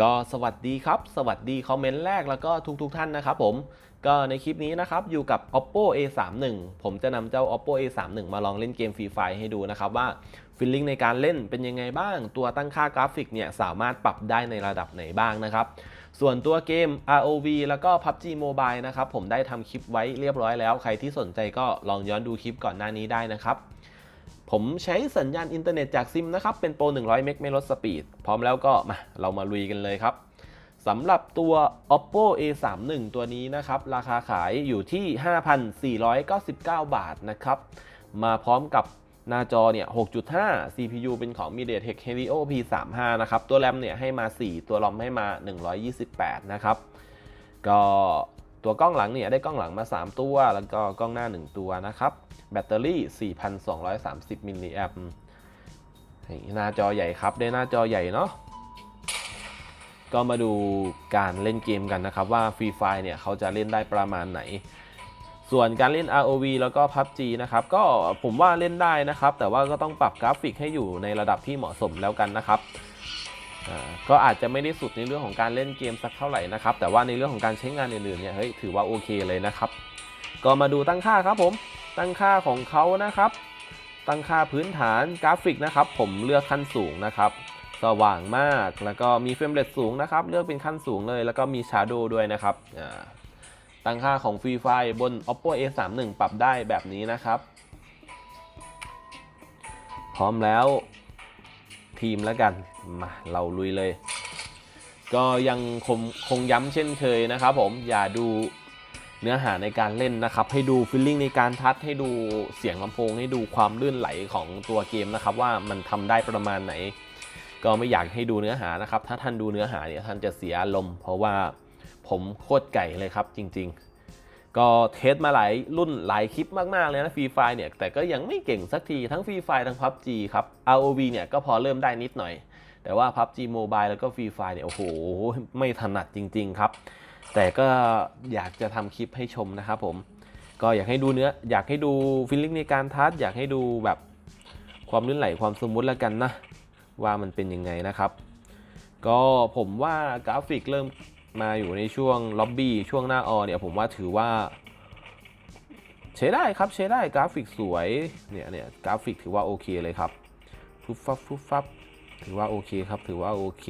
ก็สวัสดีครับ สวัสดีคอมเมนต์แรกแล้วก็ทุกๆทท่านนะครับผม ก็ในคลิปนี้นะครับ อยู่กับ oppo a31 ผมจะนำเจ้า oppo a31 มาลองเล่นเกมฟรีไฟให้ดูนะครับว่าฟีลลิ่งในการเล่นเป็นยังไงบ้าง ตัวตั้งค่ากราฟิกเนี่ยสามารถปรับได้ในระดับไหนบ้างนะครับ ส่วนตัวเกม ROV แล้วก็ PUBG Mobile นะครับผมได้ทำคลิปไว้เรียบร้อยแล้ว ใครที่สนใจก็ลองย้อนดูคลิปก่อนหน้านี้ได้นะครับ ผมใช้สัญญาณอินเทอร์เน็ตจากซิมนะครับ เป็นโปร 100 เมกไม่ลดสปีด พร้อมแล้วก็มาเรามาลุยกันเลยครับสำหรับตัว oppo a31 ตัวนี้นะครับ ราคาขายอยู่ที่ 5,499 บาทนะครับ มาพร้อมกับหน้าจอเนี่ย 6.5 CPU เป็นของ MediaTek Helio P35 นะครับ ตัวแรมเนี่ยให้มา 4 ตัวรอมให้มา 128 นะครับ ก็ ตัวกล้องหลังเนี่ยได้กล้องหลังมา 3 ตัว แล้วก็กล้องหน้า 1 ตัวนะครับ แบตเตอรี่ 4,230มิลลิแอมป์หน้าจอใหญ่ครับ ได้หน้าจอใหญ่เนาะก็มาดูการเล่นเกมกันนะครับ ว่า Free Fire เนี่ยเขาจะเล่นได้ประมาณไหน ส่วนการเล่น ROV แล้วก็ PUBG นะครับ ก็ผมว่าเล่นได้นะครับ แต่ว่าก็ต้องปรับกราฟิกให้อยู่ในระดับที่เหมาะสมแล้วกันนะครับ ก็อาจจะไม่ได้สุดในเรื่องของการเล่นเกมสักเท่าไหร่นะครับ แต่ว่าในเรื่องของการใช้งานอื่นๆเนี่ยเฮ้ยถือว่าโอเคเลยนะครับ ก็มาดูตั้งค่าครับผม ตั้งค่าของเขานะครับ ตั้งค่าพื้นฐานกราฟิกนะครับ ผมเลือกขั้นสูงนะครับ สว่างมากแล้วก็มีเฟรมเรทสูงนะครับ เลือกเป็นขั้นสูงเลย แล้วก็มี Shadow ด้วยนะครับตั้งค่าของ Free Fire บน Oppo A31 ปรับได้แบบนี้นะครับ พร้อมแล้ว ทีมแล้วกันมาเราลุยเลย ก็ยังคงคงย้ำเช่นเคยนะครับผมอย่าดูเนื้อหาในการเล่นนะครับ ให้ดูฟีลลิ่งในการทัดให้ดูเสียงลำโพงให้ดูความลื่นไหลของตัวเกมนะครับ ว่ามันทำได้ประมาณไหน ก็ไม่อยากให้ดูเนื้อหานะครับ ถ้าท่านดูเนื้อหาเนี่ยท่านจะเสียอารมณ์เพราะว่าผมโคตรไก่เลยครับจริง ๆ ก็เทสมาหลายรุ่นหลายคลิปมาก ๆ เลยนะฟรีไฟเนี่ย แต่ก็ยังไม่เก่งสักทีทั้งฟรีไฟทั้ง PUBG ครับ ROV เนี่ยก็พอเริ่มได้นิดหน่อย แต่ว่า PUBG Mobile แล้วก็ฟรีไฟเนี่ย โอ้โห ไม่ถนัดจริง ๆ ครับ แต่ก็อยากจะทำคลิปให้ชมนะครับผม ก็อยากให้ดูเนื้อ อยากให้ดูฟีลลิ่งในการทัดอยากให้ดูแบบความลื่นไหลความสมูทแล้วกันนะ ว่ามันเป็นยังไงนะครับ ก็ผมว่ากราฟิกเริ่ม มาอยู่ในช่วงล็อบบี้ช่วงหน้าออเนี่ยผมว่าถือว่าใช้ได้ครับใช้ได้กราฟิกสวยเนี่ยเนี่ยกราฟิกถือว่าโอเคเลยครับฟุบฟับฟุบฟับถือว่าโอเคครับถือว่าโอเค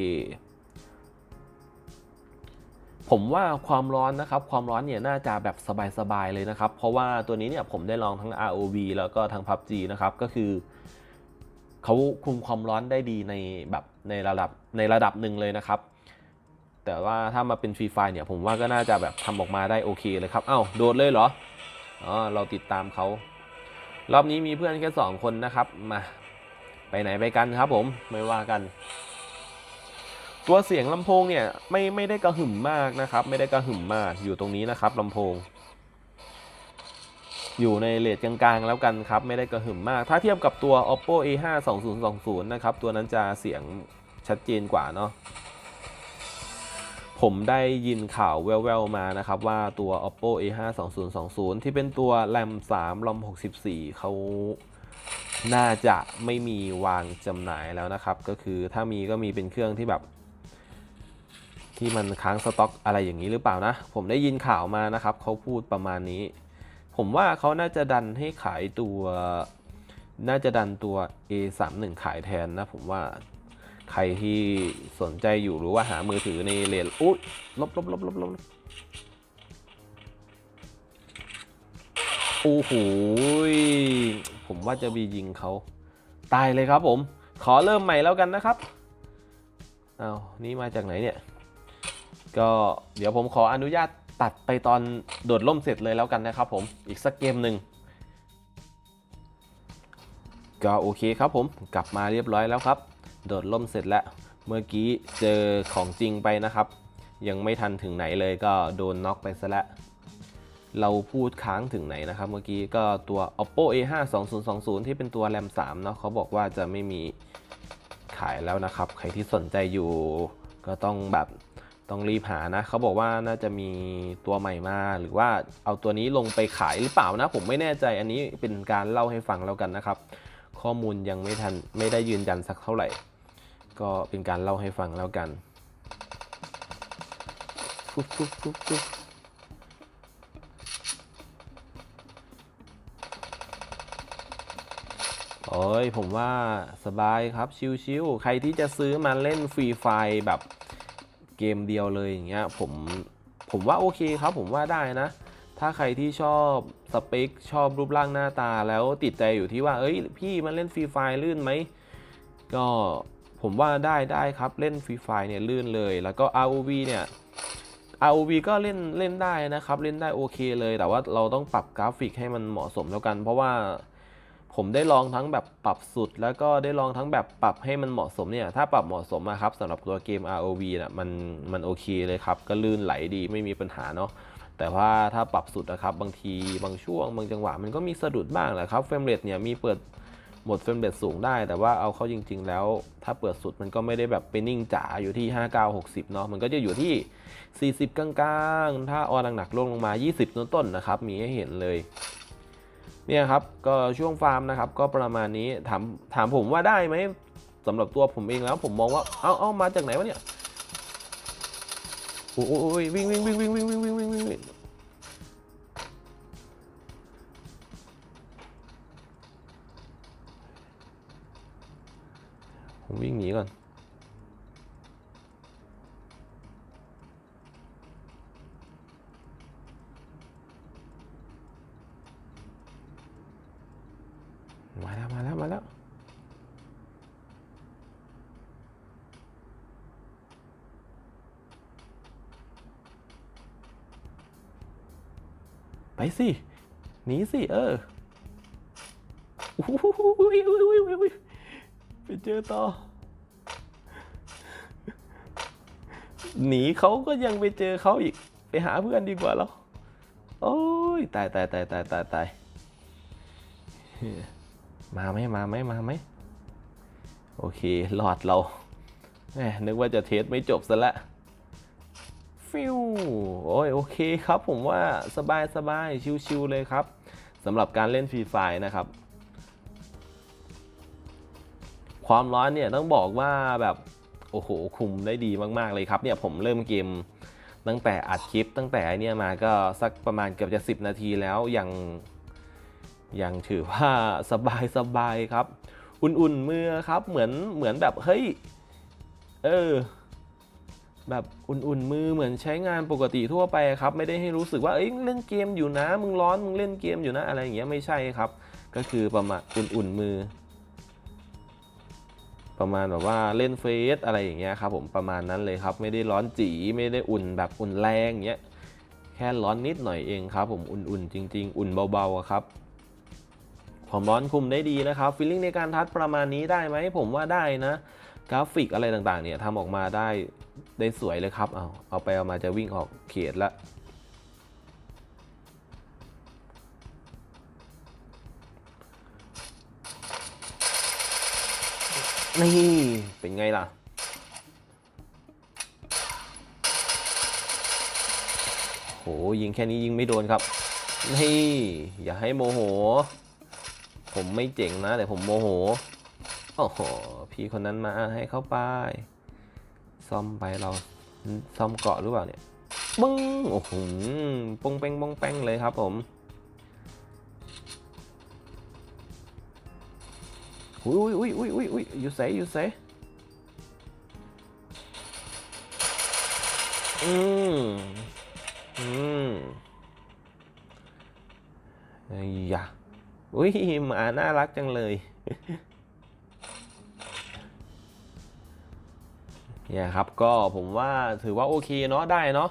ผมว่าความร้อนนะครับความร้อนเนี่ยน่าจะแบบสบายๆเลยนะครับ เพราะว่าตัวนี้เนี่ยผมได้ลองทั้ง ROV แล้วก็ทั้ง PUBG นะครับก็คือเขาคุมความร้อนได้ดีในแบบในระดับในระดับหนึ่งเลยนะครับ แต่ว่าถ้ามาเป็นฟรีไฟเนี่ยผมว่าก็น่าจะแบบทำออกมาได้โอเคเลยครับ เอ้าโดดเลยเหรออ๋อเราติดตามเขารอบนี้มีเพื่อนแค่สองคนนะครับมาไปไหนไปกันครับ ผมไม่ว่ากัน ตัวเสียงลำโพงเนี่ยไม่ไม่ได้กระหึ่มมากนะครับ ไม่ได้กระหึ่มมากอยู่ตรงนี้นะครับลำโพง อยู่ในเลทกลางๆแล้วกันครับ ไม่ได้กระหึ่มมาก ถ้าเทียบกับตัว oppo a5 2020นะครับตัวนั้นจะเสียงชัดเจนกว่าเนาะ ผมได้ยินข่าวแว่วๆมานะครับว่าตัว oppo a5 2020ที่เป็นตัว ram 3 rom 64เขาน่าจะไม่มีวางจำหน่ายแล้วนะครับ ก็คือถ้ามีก็มีเป็นเครื่องที่แบบ ที่มันค้างสต็อกอะไรอย่างนี้หรือเปล่านะ ผมได้ยินข่าวมานะครับเขาพูดประมาณนี้ ผมว่าเขาน่าจะดันให้ขายตัว น่าจะดันตัว A31 ขายแทนนะผมว่า ใครที่สนใจอยู่หรือว่าหามือถือในเลนอุ๊ยลบลบลบลบลบโอ้โหผมว่าจะบียิงเขาตายเลยครับผม ขอเริ่มใหม่แล้วกันนะครับเอานี่มาจากไหนเนี่ย ก็เดี๋ยวผมขออนุญาตตัดไปตอนโดดล่มเสร็จเลยแล้วกันนะครับผมอีกสักเกมหนึ่งก็โอเคครับผมกลับมาเรียบร้อยแล้วครับ โดดล่มเสร็จแล้ว เมื่อกี้เจอของจริงไปนะครับ ยังไม่ทันถึงไหนเลยก็โดนน็อกไปซะแล้วเราพูดค้างถึงไหนนะครับเมื่อกี้ก็ตัว oppo a5 2020 ที่เป็นตัว ram 3เนาะเขาบอกว่าจะไม่มีขายแล้วนะครับ ใครที่สนใจอยู่ก็ต้องแบบต้องรีบหานะ เขาบอกว่าน่าจะมีตัวใหม่มา หรือว่าเอาตัวนี้ลงไปขายหรือเปล่านะ ผมไม่แน่ใจอันนี้เป็นการเล่าให้ฟังแล้วกันนะครับ ข้อมูลยังไม่ทันไม่ได้ยืนยันสักเท่าไหร่ ก็เป็นการเล่าให้ฟังแล้วกันฟุบฟุบฟุบฟุบโอ้ยผมว่าสบายครับชิวๆใครที่จะซื้อมาเล่นฟรีไฟแบบเกมเดียวเลยอย่างเงี้ยผมผมว่าโอเคครับผมว่าได้นะ ถ้าใครที่ชอบสเปคชอบรูปร่างหน้าตาแล้วติดใจอยู่ที่ว่า เอ้ยพี่มาเล่นฟรีไฟลื่นไหม ก็ ผมว่าได้ได้ครับเล่นฟรีไฟเนี่ยลื่นเลย แล้วก็ ROV เนี่ย ROV ก็เล่นเล่นได้นะครับ เล่นได้โอเคเลย แต่ว่าเราต้องปรับกราฟิกให้มันเหมาะสมแล้วกัน เพราะว่าผมได้ลองทั้งแบบปรับสุด แล้วก็ได้ลองทั้งแบบปรับให้มันเหมาะสมเนี่ย ถ้าปรับเหมาะสมอะครับสำหรับตัวเกม ROV น่ะมันมันโอเคเลยครับ ก็ลื่นไหลดีไม่มีปัญหาเนาะแต่ว่าถ้าปรับสุดนะครับบางทีบางช่วง บางจังหวะมันก็มีสะดุดบ้างแหละครับเฟรมเรทเนี่ยมีเปิด หมดเฟรมเรทสูงได้ แต่ว่าเอาเข้าจริง ๆ แล้ว ถ้าเปิดสุดมันก็ไม่ได้แบบไปนิ่งจ๋าอยู่ที่ 59 60 เนาะมันก็จะอยู่ที่ 40 กลางๆ ถ้าออนหนักๆลงลงมา 20 ต้นๆนะครับ มีให้เห็นเลยเนี่ยครับก็ช่วงฟาร์มนะครับก็ประมาณนี้ถามถามผมว่าได้ไหมสำหรับตัวผมเองแล้วผมมองว่าเอ้าเอ้ามาจากไหนวะเนี่ยโอ้ยวิ่งวิ่งวิ่งวิ่งวิ่งวิ่งวิ่งวิ่ง ไปสิหนีสิเออไปเจอต่อ หนีเขาก็ยังไปเจอเขาอีก ไปหาเพื่อนดีกว่าแล้ว โอ้ยตายตายตายตายตายตายมาไหมมาไหมมาไหมโอเคหลอดเราแหมนึกว่าจะเทสไม่จบซะและ ฟิวโอ้ยโอเคครับผมว่าสบายสบายชิวๆเลยครับสำหรับการเล่นฟรีไฟนะครับ ความร้อนเนี่ยต้องบอกว่าแบบโอ้โหคุมได้ดีมากๆเลยครับเนี่ยผมเริ่มเกมตั้งแต่อัดคลิปตั้งแต่เนี่ยมาก็สักประมาณเกือบจะ 10 นาทีแล้วยังยังถือว่าสบายสบายครับ อุ่นๆมือครับเหมือนเหมือนแบบเฮ้ยเออ แบบอุ่นๆมือเหมือนใช้งานปกติทั่วไปครับ ไม่ได้ให้รู้สึกว่าเอ้ยเล่นเกมอยู่นะ มึงร้อนมึงเล่นเกมอยู่นะอะไรอย่างเงี้ยไม่ใช่ครับ ก็คือประมาณอุ่นๆมือ ประมาณแบบว่าเล่นเฟซอะไรอย่างเงี้ยครับผมประมาณนั้นเลยครับ ไม่ได้ร้อนจีไม่ได้อุ่นแบบอุ่นแรงเงี้ยแค่ร้อนนิดหน่อยเองครับ ผมอุ่นๆจริง ๆ อุ่นเบาๆครับความร้อนคุมได้ดีนะครับฟีลลิ่งในการทัดประมาณนี้ได้ไหมผมว่าได้นะ กราฟิกอะไรต่างๆเนี่ยทำออกมาได้ ได้สวยเลยครับ เอาเอาไปเอามาจะวิ่งออกเขตละนี่เป็นไงล่ะ โหยิงแค่นี้ยิงไม่โดนครับ นี่ อย่าให้โมโห ผมไม่เจ๋งนะ แต่ผมโมโห โอ้โห พี่คนนั้นมาให้เข้าไป ซ่อมไปเราซ่อมเกาะหรือเปล่าเนี่ยบึ้งโอ้โหปงเป้งปงแป้งเลยครับผมอุ้ยอุ้ยอุ้ยอุ้ยอุ้ยอยู่ใสอยู่ใสอืมอืมไอ้ยะอุ้ยหมาน่ารักจังเลย เนี่ยครับก็ผมว่าถือว่าโอเคเนาะได้เนาะ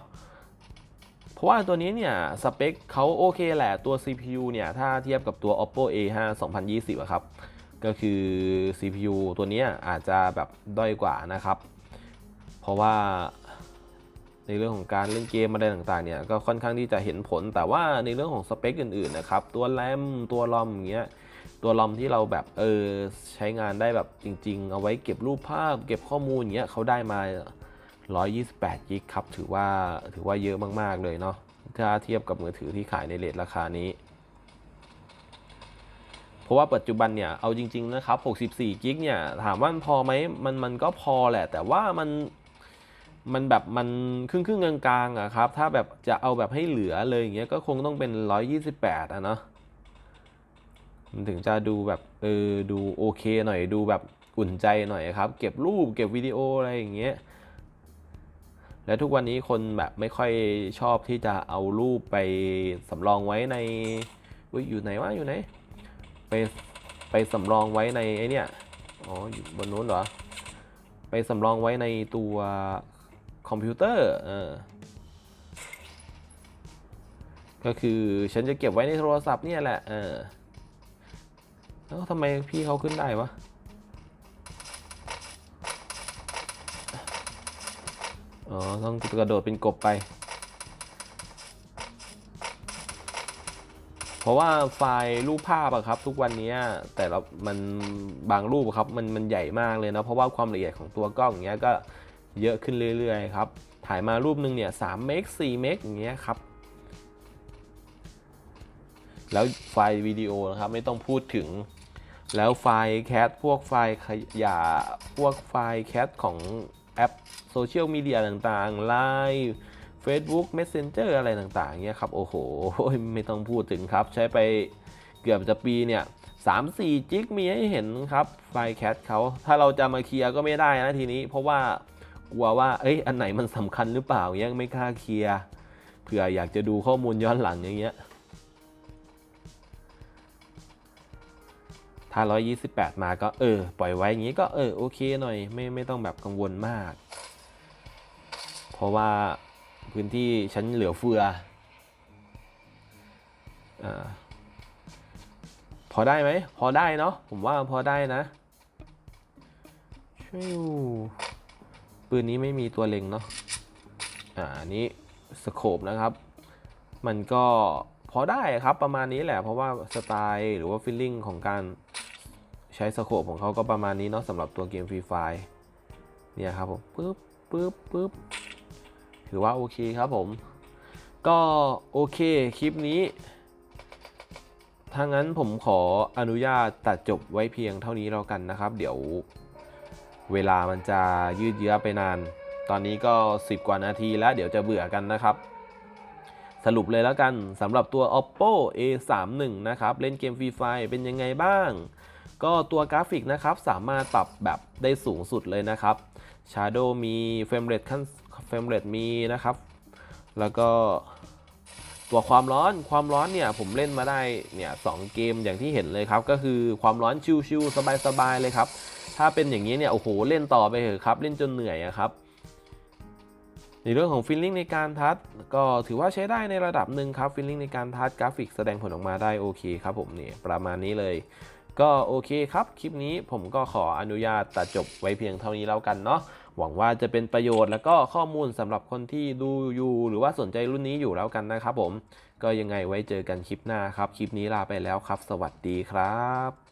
เพราะว่าตัวนี้เนี่ยสเปคเขาโอเคแหละตัว CPU เนี่ยถ้าเทียบกับตัว oppo a5 2020อะครับก็คือ CPU ตัวนี้อาจจะแบบด้อยกว่านะครับ เพราะว่าในเรื่องของการเล่นเกมอะไรต่างๆเนี่ยก็ค่อนข้างที่จะเห็นผลแต่ว่าในเรื่องของสเปคอื่นๆนะครับตัวแรมตัวรอมอย่างเงี้ย ตัวลอมที่เราแบบเออใช้งานได้แบบจริง ๆ เอาไว้เก็บรูปภาพ เก็บข้อมูลอย่างเงี้ยเขาได้มา 128กิกครับถือว่าถือว่าเยอะมากๆเลยเนาะถ้าเทียบกับมือถือที่ขายในเรทราคานี้เพราะว่าปัจจุบันเนี่ย เอาจริง ๆ นะครับ 64 กิกเนี่ย ถามว่ามันพอไหม มัน มันก็พอแหละ แต่ว่ามัน มันแบบ มันครึ่งครึ่งๆกลางๆอะครับ ถ้าแบบจะเอาแบบให้เหลือเลยอย่างเงี้ย ก็คงต้องเป็น 128 อะเนาะ มันถึงจะดูแบบเออดูโอเคหน่อยดูแบบอุ่นใจหน่อยครับ เก็บรูปเก็บวิดีโออะไรอย่างเงี้ยและทุกวันนี้คนแบบไม่ค่อยชอบที่จะเอารูปไปสำรองไว้ในอุ๊ยอยู่ไหนวะอยู่ไหนไปไปสำรองไว้ในไอเนี่ยอ๋ออยู่บนนู้นเหรอไปสำรองไว้ในตัวคอมพิวเตอร์เออก็คือฉันจะเก็บไว้ในโทรศัพท์เนี่ยแหละเออ แล้วทำไมพี่เขาขึ้นได้วะ อ๋อ ต้องกระโดดเป็นกบไป เพราะว่าไฟล์รูปภาพอะครับ ทุกวันนี้แต่ละมันบางรูปครับมันมันใหญ่มากเลยนะเพราะว่าความละเอียดของตัวกล้องอย่างเงี้ยก็เยอะขึ้นเรื่อยๆครับ ถ่ายมารูปหนึ่งเนี่ย3เมก4เมกอย่างเงี้ยครับแล้วไฟล์วิดีโอนะครับ ไม่ต้องพูดถึง แล้วไฟล์แคทพวกไฟล์ขยะพวกไฟล์แคทของแอปโซเชียลมีเดียต่างๆ Line Facebook Messenger อะไรต่างๆเนี่ยครับ โอ้โห ไม่ต้องพูดถึงครับ ใช้ไปเกือบจะปีเนี่ย3-4จิกมีให้เห็นครับ ไฟล์แคทเขาถ้าเราจะมาเคลียร์ก็ไม่ได้นะทีนี้ เพราะว่ากลัวว่าเอ้ยอันไหนมันสำคัญหรือเปล่ายังไม่กล้าเคลียร์เผื่ออยากจะดูข้อมูลย้อนหลังอย่างเงี้ย ถ้า 128 มาก็เออ ปล่อยไว้อย่างนี้ก็เออโอเคหน่อยไม่ไม่ต้องแบบกังวลมาก เพราะว่าพื้นที่ฉันเหลือเฟืออาพอได้ไหม พอได้เนาะผมว่าพอได้นะช่วยปืนนี้ไม่มีตัวเล็งเนาะอ่าอันนี้สโคปนะครับ มันก็พอได้ครับประมาณนี้แหละเพราะว่าสไตล์หรือว่าฟีลลิ่งของการ ใช้สโคปของเขาก็ประมาณนี้เนาะสำหรับตัวเกมฟรีไฟเนี่ยครับผมปึ๊บปึ๊บปึ๊บถือว่าโอเคครับผม ก็โอเคคลิปนี้ถ้างั้นผมขออนุญาตตัดจบไว้เพียงเท่านี้แล้วกันนะครับ เดี๋ยวเวลามันจะยืดเยื้อไปนาน ตอนนี้ก็ 10 กว่านาทีแล้วเดี๋ยวจะเบื่อกันนะครับ สรุปเลยแล้วกันสำหรับตัว oppo a31 นะครับ เล่นเกม Free Fire เป็นยังไงบ้าง ก็ตัวกราฟิกนะครับสามารถปรับแบบได้สูงสุดเลยนะครับ Shadow มี Frame Rate ขั้น Frame Rate มีนะครับ แล้วก็ตัวความร้อนความร้อนเนี่ยผมเล่นมาได้เนี่ยสองเกมอย่างที่เห็นเลยครับ ก็คือความร้อนชิวๆสบายๆเลยครับ ถ้าเป็นอย่างนี้เนี่ยโอ้โหเล่นต่อไปเถอะครับ เล่นจนเหนื่อยครับในเรื่องของฟีลลิ่งในการทัชก็ถือว่าใช้ได้ในระดับหนึ่งครับฟีลลิ่งในการทัชกราฟิกแสดงผลออกมาได้โอเคครับผมนี่ประมาณนี้เลย ก็โอเคครับ คลิปนี้ผมก็ขออนุญาตตัดจบไว้เพียงเท่านี้แล้วกันเนาะหวังว่าจะเป็นประโยชน์แล้วก็ข้อมูลสำหรับคนที่ดูอยู่ หรือว่าสนใจรุ่นนี้อยู่แล้วกันนะครับผม ก็ยังไงไว้เจอกันคลิปหน้าครับ คลิปนี้ลาไปแล้วครับ สวัสดีครับ